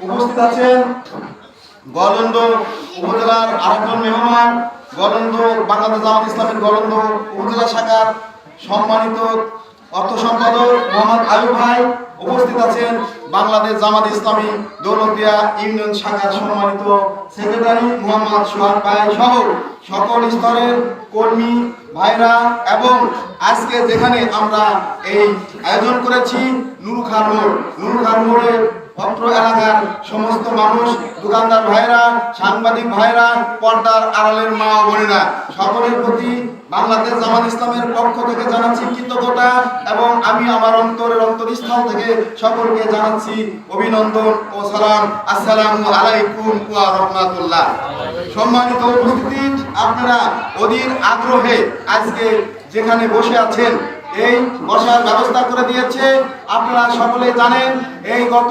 উপস্থিত আছেন গলন্দ উপজেলার আরেকজন মেহমান, গলন্দ বাংলাদেশ জামাত ইসলামের গলন্দ উপজেলা শাখার সম্মানিত অর্থ সম্পাদক মোহাম্মদ আয়ুব ভাই উপস্থিত আছেন বাংলাদেশ জামাত ইসলামী দৌলতিয়া ইউনিয়ন শাখার সম্মানিত সেক্রেটারি মোহাম্মদ সোহাগ ভাই সহ সকল স্তরের কর্মী ভাইরা এবং আজকে যেখানে আমরা এই আয়োজন করেছি নুরু খান মোড়। নুরু খান মোড়ে অত্র এলাকার সমস্ত মানুষ, দোকানদার ভাইরা সাংবাদিক ভাইরা পর্দার আড়ালের মা বোনেরা, সকলের প্রতি বাংলাদেশ জামাত ইসলামের পক্ষ থেকে জানাচ্ছি কৃতজ্ঞতা এবং আমি আমার অন্তরের অন্তরস্থল থেকে সকলকে জানাচ্ছি অভিনন্দন ও সালাম। আসসালামু আলাইকুম ওয়া রাহমাতুল্লাহ। সম্মানিত উপস্থিতি, আপনারা অধীর আগ্রহে আজকে যেখানে বসে আছেন এই বসার ব্যবস্থা করে দিয়েছে। আপনারা সকলে জানেন, এই গত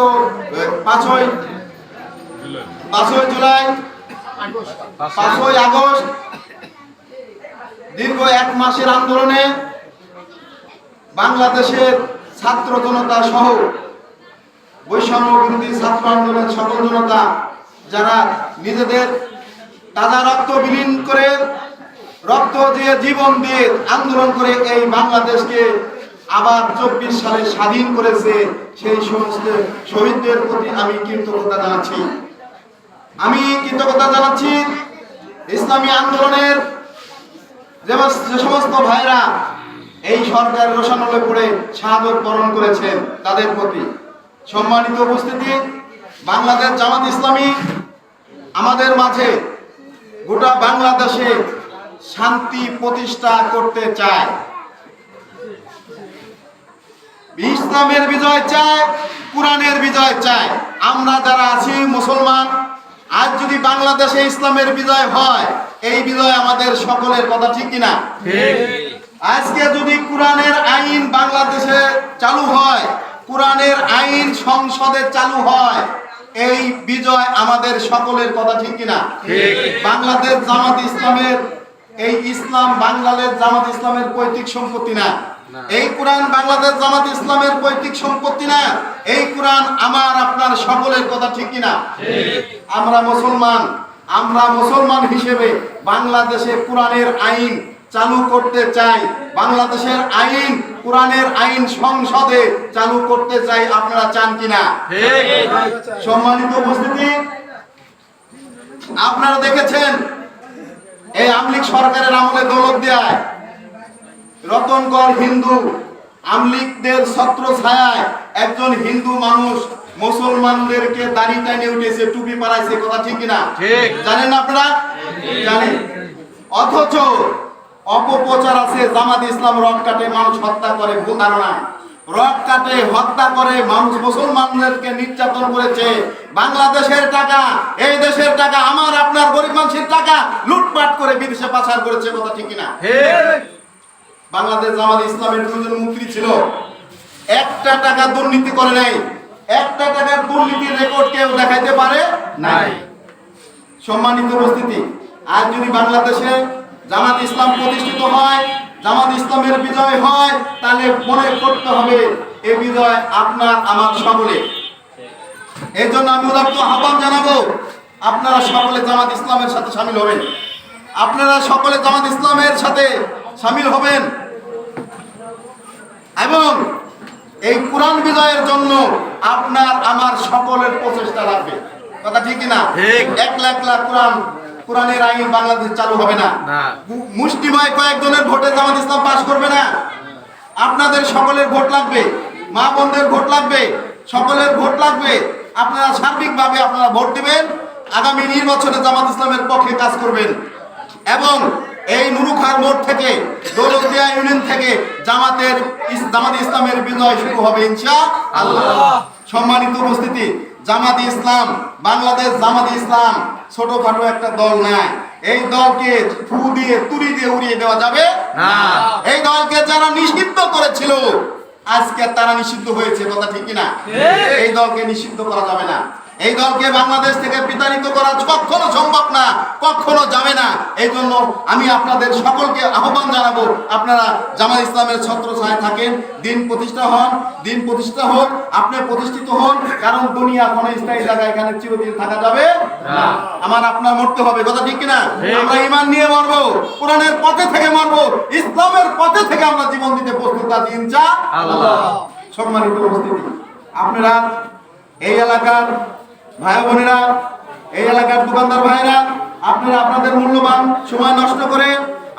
পাঁচই পাঁচই জুলাই, পাঁচই আগস্ট, দীর্ঘ এক মাসের আন্দোলনে বাংলাদেশের ছাত্র জনতা সহ বৈষম্য বিরোধী ছাত্র আন্দোলনের সকল জনতা, যারা নিজেদের তাজা রক্ত বিলীন করে রক্ত দিয়ে জীবন দিয়ে আন্দোলন করে এই বাংলাদেশকে আবার চব্বিশ সালে স্বাধীন করেছে, সেই সমস্ত শহীদদের প্রতি আমি কৃতজ্ঞতা জানাচ্ছি। আমি কৃতজ্ঞতা জানাচ্ছি ইসলামী আন্দোলনের যে সমস্ত ভাইরা এই সরকার রোশানলে পড়ে শাহাদত বরণ করেছেন, তাদের প্রতি সম্মানিত উপস্থিতি, বাংলাদেশ জামাত ইসলামী আমাদের মাঝে গোটা বাংলাদেশে শান্তি প্রতিষ্ঠা করতে চায়। ইসলামের বিজয় চায় কোরআনের বিজয় চায়। আমরা যারা আছি মুসলমান আজ যদি বাংলাদেশে ইসলামের বিজয় হয় এই বিজয় আমাদের সকলের কথা ঠিক কিনা? আজকে যদি কোরআনের আইন বাংলাদেশে চালু হয় কোরআনের আইন সংসদে চালু হয় এই বিজয় আমাদের সকলের কথা ঠিক কিনা? বাংলাদেশ জামাত ইসলামের এই ইসলাম বাংলাদেশ জামাত ইসলামের পৈতৃক সম্পত্তি না। এই কোরআন বাংলাদেশ জামাত ইসলামের পৈতৃক সম্পত্তি না। এই কোরআন আমার আপনার সকলের কথা ঠিক কিনা আমরা মুসলমান আমরা মুসলমান হিসেবে বাংলাদেশে কোরআনের আইন চালু করতে চাই। বাংলাদেশের আইন কোরআনের আইন সংসদে চালু করতে চাই। আপনারা চান কিনা সম্মানিত উপস্থিতি আপনারা দেখেছেন এই আমলিক সরকারের আমলে দৌলত দেয়। রতন কর হিন্দু আমলিকদের ছত্র ছায়ায় একজন হিন্দু মানুষ মুসলমানদেরকে দাড়ি টাইনে উঠেছে টুপি পাড়াইছে কথা ঠিক কিনা? ঠিক। জানেন আপনারা? জানেন। অথচ অপপ্রচার আছে জামাত ইসলাম রক কাটে মানুষ হত্যা করে ভুল ধারণা রক কাটে হত্যা করে মানুষ মুসলমানদেরকে নির্যাতন করেছে। বাংলাদেশের টাকা এই দেশের টাকা আমার আপনার গরিব মানুষের টাকা লুটপাট করে বিদেশে পাচার করেছে কথা ঠিক কিনা? বাংলাদেশ জামাত ইসলামের দুজন মন্ত্রী ছিল। একটা টাকা দুর্নীতি করে নাই। একটা টাকার দুর্নীতির রেকর্ড কেউ দেখাইতে পারে নাই। সম্মানিত উপস্থিতি আজ যদি বাংলাদেশে জামাত ইসলাম প্রতিষ্ঠিত হয় জামাত ইসলামের বিজয় হয় তাহলে মনে করতে হবে এই বিজয় আপনার আমার সকলে এই জন্য আমি উদাত্ত আহ্বান জানাব আপনারা সকলে জামাত ইসলামের সাথে সামিল হবেন। আপনারা সকলে জামাত ইসলামের সাথে সামিল হবেন। এবং এই কোরআন বিজয়ের জন্য আপনার আমার সকলের প্রচেষ্টা লাগবে। কথা ঠিক না। এক লাখ লাখ কোরআন কোরআনের আইন বাংলাদেশ চালু হবে না। মুষ্টিময় কয়েকজনের ভোটে জামাত ইসলাম পাশ করবে না। আপনাদের সকলের ভোট লাগবে মা বোনদের ভোট লাগবে সকলের ভোট লাগবে। আপনারা সার্বিকভাবে আপনারা ভোট দিবেন আগামী নির্বাচনে জামাত ইসলামের পক্ষে কাজ করবেন। এবং এই নুরুখার মোড় থেকে দৌলতিয়া ইউনিয়ন থেকে জামাতের জামাত ইসলামের বিজয় শুরু হবে ইনশা আল্লাহ। সম্মানিত উপস্থিতি জামাত ইসলাম বাংলাদেশ জামাতি ইসলাম ছোটখাটো একটা দল নাই এই দলকে ফু দিয়ে তুড়ি দিয়ে উড়িয়ে দেওয়া যাবে না। এই দলকে যারা নিষিদ্ধ করেছিল আজকে তারা নিষিদ্ধ হয়েছে কথা ঠিক কিনা? এই দলকে নিষিদ্ধ করা যাবে না। এই দলকে বাংলাদেশ থেকে বিতাড়িত করা কখনো সম্ভব না কখনো যাবে না। এই জন্য আমি আপনাদের সকলকে আহ্বান জানাব আপনারা জামাত ইসলামের ছত্র ছায় থাকেন দিন প্রতিষ্ঠা হন দিন প্রতিষ্ঠা হোক আপনি প্রতিষ্ঠিত হন কারণ দুনিয়া কোনো স্থায়ী জায়গা এখানে চিরদিন থাকা যাবে আমার আপনার মরতে হবে কথা ঠিক কিনা? আমরা ইমান নিয়ে মরবো কোরআনের পথে থেকে মারব ইসলামের পথে থেকে আমরা জীবন দিতে প্রস্তুত আছি ইনশা আল্লাহ। সম্মানিত উপস্থিতি। আপনারা এই এলাকার ভাই বোনেরা এই এলাকার দোকানদার ভাইরা আপনারা আপনাদের মূল্যবান সময় নষ্ট করে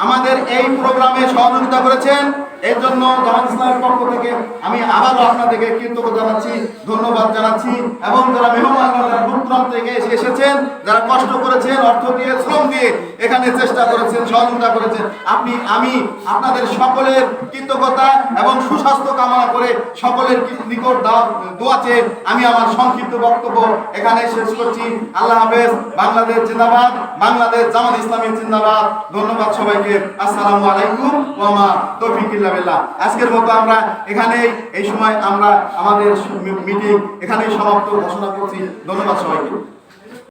আমাদের এই প্রোগ্রামে সহযোগিতা করেছেন। এর জন্য জামাত পক্ষ থেকে আমি আবারও আপনাদেরকে কৃতজ্ঞ জানাচ্ছি, ধন্যবাদ জানাচ্ছি এবং যারা মেহমান যারা দূর থেকে এসে এসেছেন, যারা কষ্ট করেছেন, অর্থ দিয়ে, শ্রম দিয়ে এখানে চেষ্টা করেছেন, সহযোগিতা করেছেন, আপনি, আমি, আপনাদের সকলের কৃতজ্ঞতা এবং সুস্বাস্থ্য কামনা করে সকলের নিকট দোয়া চেয়ে আমি আমার সংক্ষিপ্ত বক্তব্য এখানে শেষ করছি। আল্লাহ হাফেজ, বাংলাদেশ জিন্দাবাদ, বাংলাদেশ জামাত ইসলামী জিন্দাবাদ। ধন্যবাদ সবাইকে। আসসালামু আলাইকুম, ওয়া তৌফিকুল্লাহ বিল্লাহ আজকের মতো আমরা এখানে এই সময় আমরা আমাদের মিটিং এখানেই সমাপ্ত, ঘোষণা করছি। ধন্যবাদ সবাইকে।